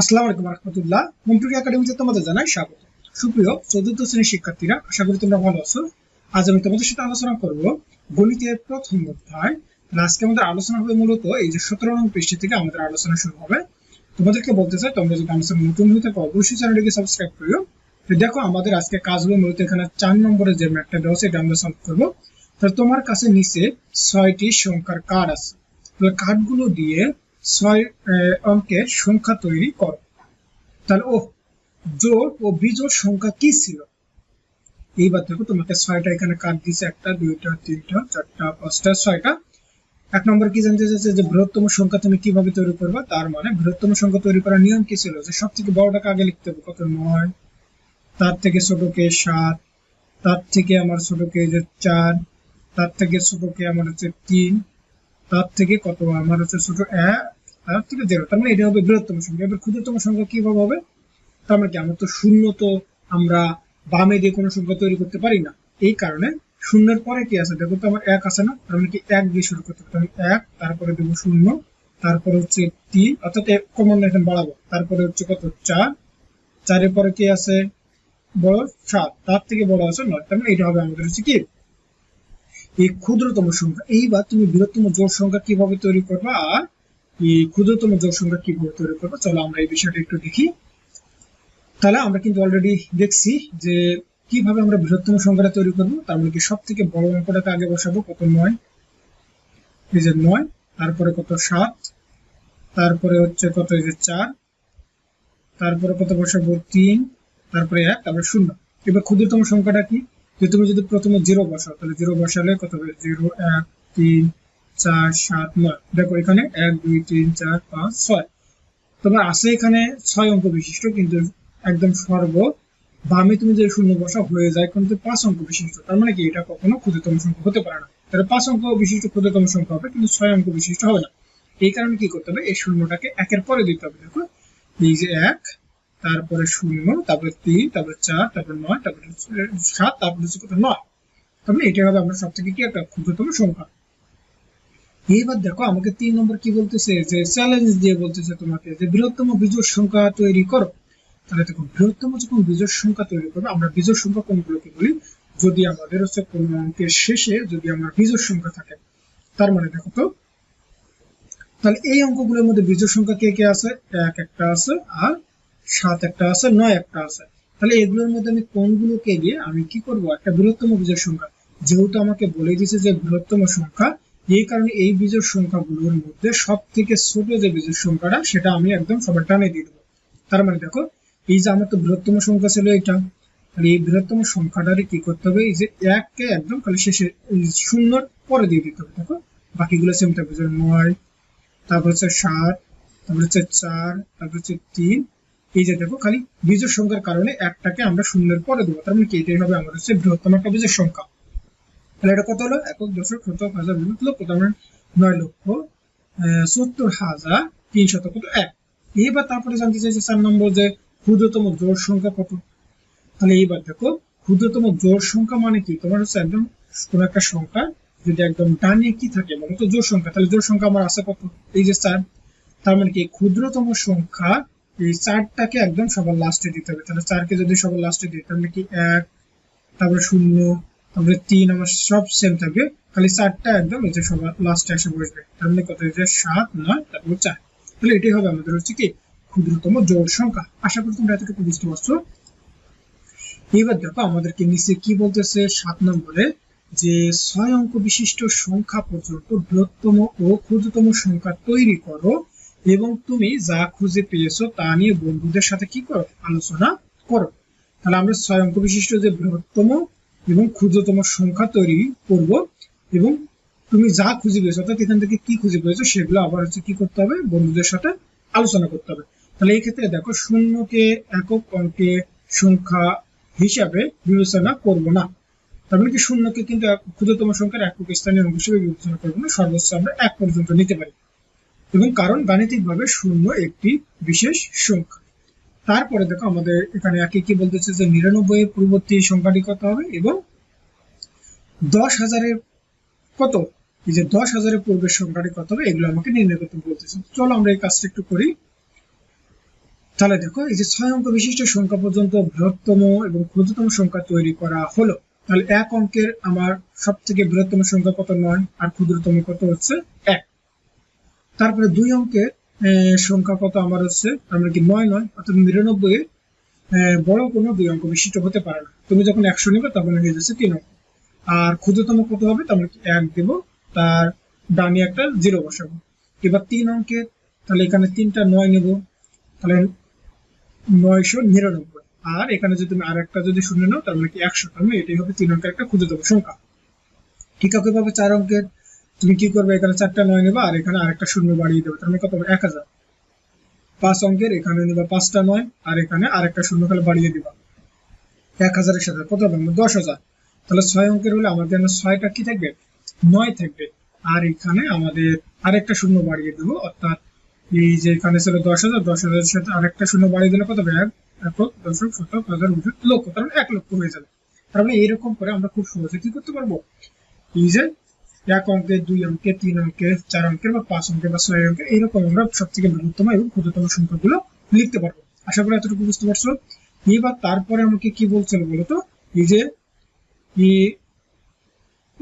আসসালামু আলাইকুম রহমতুল্লাহ। মন্টুরি একাডেমিতে তোমাদের জানাই স্বাগত। সুপ্রিয় চতুর্থ শ্রেণির শিক্ষার্থীরা, আশা করি তোমরা ভালো আছো। আজ আমি তোমাদের সাথে আলোচনা করব গণিতের প্রথম অধ্যায়। আজকে আমাদের আলোচনা হবে মূলত এই যে সতেরো নং পৃষ্ঠ থেকে আমাদের আলোচনা শুরু হবে। তোমাদেরকে বলতে চাই, তোমরা যদি আমার নতুন হয়ে থাকো, অবশ্যই চ্যানেলটিকে সাবস্ক্রাইব করিও। দেখো, আমাদের আজকে কাজগুলো মূলত এখানে চার নম্বরে যে ম্যাথটা দেওয়া এটা আমরা সলভ করব। তাহলে তোমার কাছে নিচে ছয়টি সংখ্যার কার্ড আছে। কার্ডগুলো দিয়ে ছয় অঙ্কের সংখ্যা তৈরি করো। তাহলে ও জোড় ও বিজোড় সংখ্যা কি ছিল? এইবার দেখো, তোমাকে ছয়টা এখানে কাট দিয়েছে, একটা, দুইটা, তিনটা, চারটা, পাঁচটা, ছয়টা। এক নম্বর কি জানতে চাইছে যে বৃহত্তম সংখ্যা তুমি কীভাবে তৈরি করবে? তার মানে বৃহত্তম সংখ্যা তৈরি করার নিয়ম কি ছিল? যে সব থেকে বড়টাকে আগে লিখতে হবে, কত? নয়। তার থেকে ছোটকে সাত। তার থেকে আমার ছোটকে যে চার। তার থেকে ছোটকে আমার হচ্ছে তিন। তার থেকে কত? আমার হচ্ছে ছোট এক তার থেকে জিরো তার মানে এটা হবে বৃহত্তম সংখ্যা। এবার ক্ষুদ্রতম সংখ্যা কীভাবে হবে? তার মানে কি, আমরা তো শূন্য তো আমরা বামে দিয়ে কোনো সংখ্যা তৈরি করতে পারি না। এই কারণে শূন্যের পরে কি আছে? দেখো তো আমার এক আছে না? তার মানে কি, এক দিয়ে শুরু করতে হবে। তাহলে এক, তারপরে দেবো শূন্য, তারপরে হচ্ছে তিন, অর্থাৎ এক কমন এখানে বাড়াবো। তারপরে হচ্ছে কত? চার। চারের পরে কি আছে? বড় সাত। তার থেকে বড় আছে নয়। তার মানে এটা হবে আমাদের হচ্ছে কি? এই ক্ষুদ্রতম সংখ্যা। এইবার তুমি বৃহত্তম জোড় সংখ্যা কীভাবে তৈরি করবে? আর এই ক্ষুদ্রতম জোড় সংখ্যা কীভাবে তৈরি করবে? চলো আমরা এই বিষয়টা একটু দেখি। তাহলে আমরা কিন্তু অলরেডি দেখছি যে কীভাবে আমরা বৃহত্তম সংখ্যাটা তৈরি করব। তার মানে কি সব থেকে বড় অঙ্কটাকে আগে বসাবো। কত নয়? এই যে নয়, তারপরে কত সাত, তারপরে হচ্ছে কত এই যে চার, তারপরে কত বসাবো? তিন, তারপরে এক, তারপরে শূন্য। এবার ক্ষুদ্রতম সংখ্যাটা কি? যে তুমি যদি প্রথমে জিরো বসাও, তাহলে জিরো বসালে কত হবে? জিরো, এক, তিন, চার, সাত, নয়। দেখো এখানে এক, দুই, তিন, চার, পাঁচ, ছয়। তোমার আছে এখানে ছয় অঙ্ক বিশিষ্ট, কিন্তু একদম সর্ব বামে তুমি যে শূন্য বসা হয়ে যায় কিন্তু পাঁচ অঙ্ক বিশিষ্ট। তার মানে কি? এটা কখনো ক্ষুদ্রতম সংখ্যা হতে পারে না। তাহলে পাঁচ অঙ্ক বিশিষ্ট ক্ষুদ্রতম সংখ্যা হবে, কিন্তু ছয় অঙ্ক বিশিষ্ট হবে না। এই কারণে কি করতে হবে? এই শূন্যটাকে একের পরে দিতে হবে। দেখো, এই যে এক তারপরে শূন্য, তারপরে তিন, তারপরে চার, তারপরে নয়, তারপরে সাত, তারপরে হচ্ছে কত? নয়। তাহলে এটা হবে আমরা সব থেকে কি একটা ক্ষুদ্রতম সংখ্যা। এইবার দেখো, আমাকে তিন নম্বর কি বলতেছে? যে চ্যালেঞ্জ দিয়ে বলতেছে তোমাকে যে বৃহত্তম বিজোড় সংখ্যা তৈরি করো। তাহলে দেখো, বৃহত্তম যখন বিজোড় সংখ্যা তৈরি করবে, আমরা বিজোড় সংখ্যা কোনগুলোকে বলি? যদি আমাদের হচ্ছে কোন অঙ্কের শেষে যদি আমার বিজোড় সংখ্যা থাকে, তার মানে দেখো তো, তাহলে এই অঙ্কগুলোর মধ্যে বিজোড় সংখ্যা কে কে আছে? এক একটা আছে, আর সাত একটা আছে, নয় একটা আছে। তাহলে এগুলোর মধ্যে আমি কোনগুলোকে দিয়ে আমি কি করব? একটা বৃহত্তম বিজোড় সংখ্যা। যেহেতু আমাকে বলে দিয়েছে যে বৃহত্তম সংখ্যা, এই কারণে এই বিজোড় সংখ্যাগুলোর মধ্যে সব থেকে ছোট যে বিজোড় সংখ্যাটা, সেটা আমি একদম সবার টানে দিয়ে দেবো। তার মানে দেখো, এই যে আমার তো বৃহত্তম সংখ্যা ছিল এটা। তাহলে এই বৃহত্তম সংখ্যাটারে কি করতে হবে? এই যে এককে একদম খালি শেষে শূন্যর পরে দিয়ে দিতে হবে, দেখো। বাকিগুলো সেম থাকবে নয়, তারপর হচ্ছে সাত, তারপর হচ্ছে চার, তারপর হচ্ছে তিন এই যে দেখো, খালি বীজের সংখ্যার কারণে একটাকে আমরা শূন্যের পরে দেবো। তার মানে কি? এটাই হবে আমাদের হচ্ছে বৃহত্তম একটা বীজের সংখ্যা। তাহলে এটা কত হলো? একক দশক শতক হাজার বিভক্ত লক্ষ, তার মানে নয় লক্ষ সত্তর হাজার তিন শত কত? এক। এইবার তারপরে জানতে চাইছে চার নম্বর যে ক্ষুদ্রতম জোড় সংখ্যা কত? তাহলে এইবার দেখো, ক্ষুদ্রতম জোড় সংখ্যা মানে কি? তোমার হচ্ছে একদম কোন একটা সংখ্যা যদি একদম ডানে কি থাকে বলো তো জোড় সংখ্যা, তাহলে জোড় সংখ্যা আমার আছে কত? এই যে চার তার মানে কি? ক্ষুদ্রতম সংখ্যা এই চারটাকে একদম সবার লাস্টে দিতে হবে। তাহলে চারকে যদি সবার লাস্টে দিই, তাহলে কি এক, তারপরে শূন্য, তারপরে তিন, আমার সব সেম থাকবে। খালি চারটা একদম এই যে সবার লাস্টে এসে বসবে। তার মানে কত? যে সাত, নয়, তারপর চার। তাহলে এটাই হবে আমাদের হচ্ছে কি? ক্ষুদ্রতম জোড় সংখ্যা। আশা করি তোমরা এতটুকু বুঝতে পারছ। এবার দেখো আমাদেরকে নিচে কি বলতেছে সাত নম্বরে যে ছয় অঙ্ক বিশিষ্ট সংখ্যা পর্যন্ত বৃহত্তম ও ক্ষুদ্রতম সংখ্যা তৈরি করো। এবং তুমি যা খুঁজে পেয়েছ তা নিয়ে বন্ধুদের সাথে কি করো? আলোচনা করো। তাহলে আমরা অঙ্ক বিশিষ্ট যে বৃহত্তম এবং ক্ষুদ্রতম সংখ্যা তৈরি করব এবং তুমি যা খুঁজে পেয়েছ, অর্থাৎ এখান থেকে কি খুঁজে পেয়েছ, সেগুলো আবার হচ্ছে কি করতে হবে? বন্ধুদের সাথে আলোচনা করতে হবে। তাহলে এই ক্ষেত্রে দেখো, শূন্যকে একক অঙ্কে সংখ্যা হিসাবে বিবেচনা করব না। তার মানে কি, শূন্যকে কিন্তু ক্ষুদ্রতম সংখ্যার একক স্থানীয় অঙ্ক হিসেবে বিবেচনা করব না, সর্বোচ্চ আমরা এক পর্যন্ত নিতে পারি। এবং কারণ গাণিতিকভাবে শূন্য একটি বিশেষ সংখ্যা। তারপরে দেখো আমাদের এখানে একে কি বলতেছে যে নিরানব্বই এর পূর্ববর্তী সংখ্যাটি কত হবে এবং দশ হাজারের কত? এই যে দশ হাজারের পূর্বের সংখ্যাটি কত হবে? এগুলো আমাকে নির্ণয় করতে বলতেছে। চলো আমরা এই কাজটা একটু করি। তাহলে দেখো, এই যে ছয় অঙ্ক বিশিষ্ট সংখ্যা পর্যন্ত বৃহত্তম এবং ক্ষুদ্রতম সংখ্যা তৈরি করা হলো। তাহলে এক অঙ্কের আমার সব থেকে বৃহত্তম সংখ্যা কত নয়? আর ক্ষুদ্রতম কত হচ্ছে? এক। তারপরে দুই অঙ্কের সংখ্যা কত আমার হচ্ছে? আমরা কি নয় নয়, অর্থাৎ নিরানব্বই এর বড় কোনো দুই অঙ্ক বিশিষ্ট হতে পারে না। তুমি যখন একশো নেবে, তখন হয়ে যাচ্ছে তিন অঙ্ক। আর ক্ষুদ্রতম কত হবে? তার মানে কি এক দেবো, তার ডানে একটা জিরো বসাবো। এবার তিন অঙ্কের, তাহলে এখানে তিনটা নয় নেব, তাহলে নয়শো নিরানব্বই। আর এখানে যদি তুমি আর একটা যদি শূন্য নাও তাহলে কি একশো, তার মানে এটাই হবে তিন অঙ্কের একটা ক্ষুদ্রতম সংখ্যা। ঠিক আছে ভাবে চার অঙ্কের তুমি কি করবে? এখানে চারটা নয় নেবা আর এখানে আরেকটা শূন্য বাড়িয়ে দেবে। তার মানে কত? এক হাজার। পাঁচ অঙ্কের, এখানে নেবা পাঁচটা নয় আর এখানে আরেকটা শূন্য খালি বাড়িয়ে দিবা। এক হাজারের সাথে, কত হবে? মানে দশ হাজার। তাহলে ছয় অঙ্কের হলে আমাদের ছয়টা কি থাকবে? নয় থাকবে। আর এখানে আমাদের আরেকটা শূন্য বাড়িয়ে দেবো। অর্থাৎ এই যে এখানে ছিল দশ হাজার, দশ হাজারের সাথে আরেকটা শূন্য বাড়িয়ে দিলে কত হবে? এক একক দশক, শতক, হাজার লক্ষ। তার মানে এক লক্ষ হয়ে যাবে। তার মানে এইরকম করে আমরা খুব সহজে কি করতে পারব? এই যে এক অঙ্কে, দুই অঙ্কে, তিন অঙ্কে, চার অঙ্কের বা পাঁচ অঙ্কে বা ছয় অঙ্কে এইরকম আমরা সব থেকে বৃহত্তম এবং ক্ষুদ্রতম সংখ্যাগুলো লিখতে পারব। আশা করি এতটুকু বুঝতে পারছ। এবার তারপরে আমাকে কি বলছিল বলতো? এই যে এই-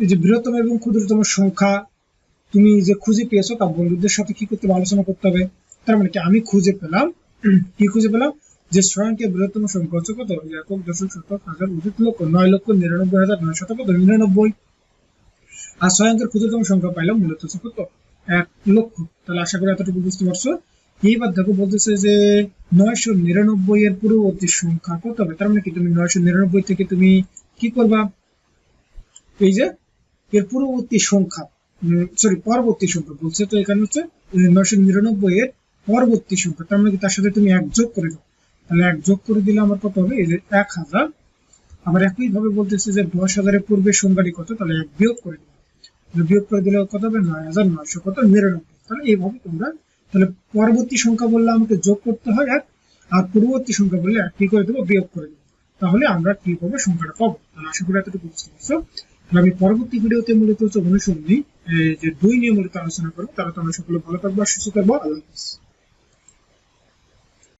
যে বৃহত্তম এবং ক্ষুদ্রতম সংখ্যা তুমি যে খুঁজে পেয়েছ তা বন্ধুদের সাথে কি করতে হবে, আলোচনা করতে হবে। তার মানে কি, আমি খুঁজে পেলাম, কি খুঁজে পেলাম? যে স্বয়ংকে বৃহত্তম সংখ্যা হচ্ছে কত? একক, দশক, শতক, হাজার উচিত লক্ষ, নয় লক্ষ, নিরানব্বই হাজার, নয় শতক নিরানব্বই। আর স্বয়ংকের ক্ষুদ্রতম সংখ্যা পাইলাম মূলত হচ্ছে কত? এক লক্ষ। তাহলে আশা করি এতটুকু বুঝতে পারছ। এইবার দেখো বলতেছে যে নয়শো নিরানব্বই এর পূর্ববর্তী সংখ্যা কত হবে? তার মানে কি তুমি নয়শো নিরানব্বই থেকে তুমি কি করবা? এই যে এর পূর্ববর্তী সংখ্যা সরি পরবর্তী সংখ্যা বলছে। তো এখানে হচ্ছে নয়শো নিরানব্বই এর পরবর্তী সংখ্যা। তার মানে কি তার সাথে তুমি এক যোগ করে দাও। তাহলে এক যোগ করে দিলে আমার কত হবে? এই যে এক হাজার। আবার একই ভাবে বলতেছে যে দশ হাজারের পূর্বে সংখ্যাটি কত? তাহলে এক বিয়োগ করে দিবে বিয়োগ করে দিলে কত হবে? নয় হাজার নয়শো কত? নিরানব্বই। তাহলে এইভাবে তোমরা তাহলে পরবর্তী সংখ্যা বললে আমাকে যোগ করতে হয় এক, আর পূর্ববর্তী সংখ্যা বললে এক, কি করে দেবো? বিয়োগ করে দেবো। তাহলে আমরা কি পাবো সংখ্যাটা পাবো? তাহলে আশা করি এতটুকু বুঝতে পারছ। তাহলে আমি পরবর্তী ভিডিওতে মূলত হচ্ছে অনুসরণী যে দুই নিয়ে মূলত আলোচনা করব। তারা তোমরা সকলে ভালো থাকব আর সুস্থ থাকব। আল্লাহ হাফিজ।